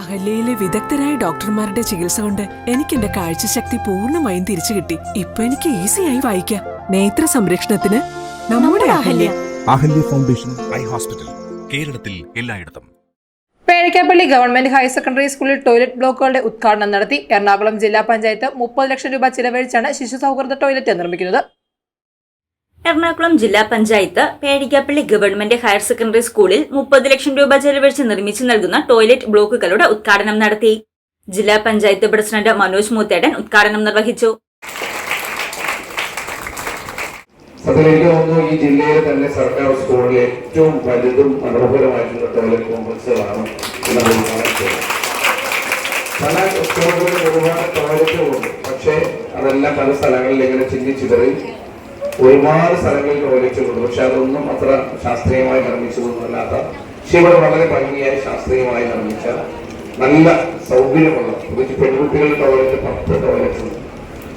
അഹല്യയിലെ വിദഗ്ധരായ ഡോക്ടർമാരുടെ ചികിത്സ കൊണ്ട് എനിക്ക് എന്റെ കാഴ്ചശക്തി പൂർണമായും തിരിച്ചു കിട്ടി. ഇപ്പൊ എനിക്ക് ഈസിയായി വായിക്കാം. നേത്ര സംരക്ഷണത്തിന് നമ്മുടെ Ahalya. Ahalya foundation eye hospital കേരളത്തിൽ എല്ലായിടത്തും. പേഴക്കാപ്പള്ളി ഗവൺമെന്റ് ഹയർ സെക്കൻഡറി സ്കൂളിൽ ടോയ്ലറ്റ് ബ്ലോക്കുകളുടെ ഉദ്ഘാടനം നടത്തി എറണാകുളം ജില്ലാ പഞ്ചായത്ത് മുപ്പത് ലക്ഷം രൂപ ചിലവഴിച്ചാണ് ശിശു സൗഹൃദ ടോയ്ലറ്റ് നിർമ്മിക്കുന്നത്. എറണാകുളം ജില്ലാ panchayat Pedikkappally government higher secondary സ്കൂളിൽ മുപ്പത് ലക്ഷം രൂപ ചെലവഴിച്ച് നിർമ്മിച്ചു നൽകുന്ന ടോയ്ലറ്റ് ബ്ലോക്കുകളുടെ ഉദ്ഘാടനം നടത്തി. ജില്ലാ പഞ്ചായത്ത് പ്രസിഡന്റ് മനോജ് മൂത്തേടൻ ഉദ്ഘാടനം നിർവഹിച്ചു. അതിലേക്ക് തോന്നുന്നു ഈ ജില്ലയിലെ തന്നെ സർക്കാർ സ്കൂളിലെ ഏറ്റവും വലുതും മനോഹരമായിട്ടുള്ള ടോയ്ലറ്റ് കോംപ്ലക്സുകളാണ് പല സ്കൂളുകളിൽ ഒരുപാട് ടോയ്ലറ്റുകളുണ്ട്. പക്ഷേ അതെല്ലാം പല സ്ഥലങ്ങളിൽ ഇങ്ങനെ ചിന്തിച്ചു ചിതറി ഒരുപാട് സ്ഥലങ്ങളിൽ ടോയ്ലറ്റുകളുണ്ട് പക്ഷെ അതൊന്നും അത്ര ശാസ്ത്രീയമായി നിർമ്മിച്ചതൊന്നുമല്ലാത്ത പക്ഷെ ഇവിടെ വളരെ ഭംഗിയായി ശാസ്ത്രീയമായി നിർമ്മിച്ച നല്ല സൗകര്യമുള്ള പ്രത്യേകിച്ച് പെൺകുട്ടികളുടെ ടോയ്ലറ്റ് പത്ത് ടോയ്ലറ്റ് ഉണ്ട്.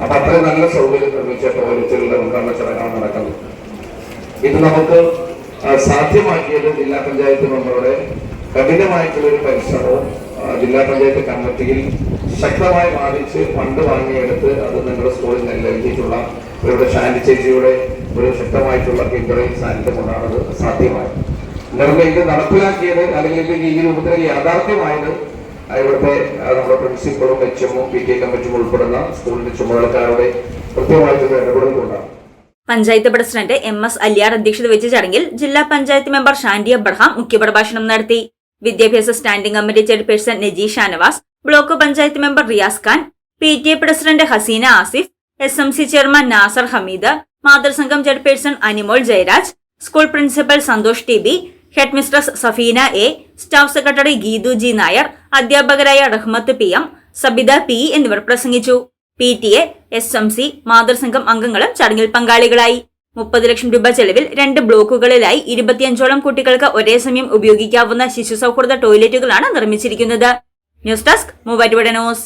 അപ്പൊ അത്രയും നല്ല സൗകര്യം നിർമ്മിച്ച ടോയ്ലറ്റുകളുടെ ഉദ്ഘാടന ചടങ്ങാണ് നടക്കുന്നത്. ഇത് നമുക്ക് സാധ്യമാക്കിയത് ജില്ലാ പഞ്ചായത്ത് മെമ്പറുടെ കഠിനമായിട്ടുള്ള ഒരു പരിശ്രമവും ജില്ലാ പഞ്ചായത്ത് കമ്മിറ്റിയിൽ ശക്തമായി ബാധിച്ച് ഫണ്ട് വാങ്ങിയെടുത്ത് അത് നിങ്ങളുടെ നൽകിയിട്ടുള്ള ഇവരുടെ ശാന്തി ചേച്ചിയുടെ ഒരു ശക്തമായിട്ടുള്ള പിന്തുണയും സാന്നിധ്യം കൊണ്ടാണ് സാധ്യമായി നിങ്ങൾക്ക് ഇത് നടപ്പിലാക്കിയത് അല്ലെങ്കിൽ ഈ രൂപത്തിൽ യാഥാർത്ഥ്യമായത് ഇവിടുത്തെ നമ്മുടെ പ്രിൻസിപ്പളും എച്ച് എമ്മും പി ടി എ കമ്മിറ്റിയും ഉൾപ്പെടുന്ന സ്കൂളിന്റെ ചുമതലക്കാരുടെ കൃത്യമായിട്ടുള്ള ഇടപെടൽ panchayat president M S Aliyar അധ്യക്ഷത വെച്ച് ചടങ്ങിൽ ജില്ലാ പഞ്ചായത്ത് മെമ്പർ ഷാൻഡി അബ്രഹാം മുഖ്യപ്രഭാഷണം നടത്തി. വിദ്യാഭ്യാസ standing committee chairperson Naji Shanavas block panchayat member Riyas Khan P T A president Haseena Asif S M C chairman Nasar Hameed മാതൃസംഘം chairperson Animol Jayaraj school principal Santhosh T B head mistress Safeena A staff secretary Geethu G Nair അധ്യാപകരായ Rahmath P M Sabitha P എന്നിവർ പ്രസംഗിച്ചു. P T A S M C മാതൃസംഘം അംഗങ്ങളും ചടങ്ങിൽ പങ്കാളികളായി. മുപ്പത് ലക്ഷം രൂപ ചെലവിൽ രണ്ട് ബ്ലോക്കുകളിലായി ഇരുപത്തിയഞ്ചോളം കുട്ടികൾക്ക് ഒരേ സമയം ഉപയോഗിക്കാവുന്ന ശിശു സൗഹൃദ ടോയ്ലറ്റുകളാണ് നിർമ്മിച്ചിരിക്കുന്നത്. News desk Muvattupuzha news.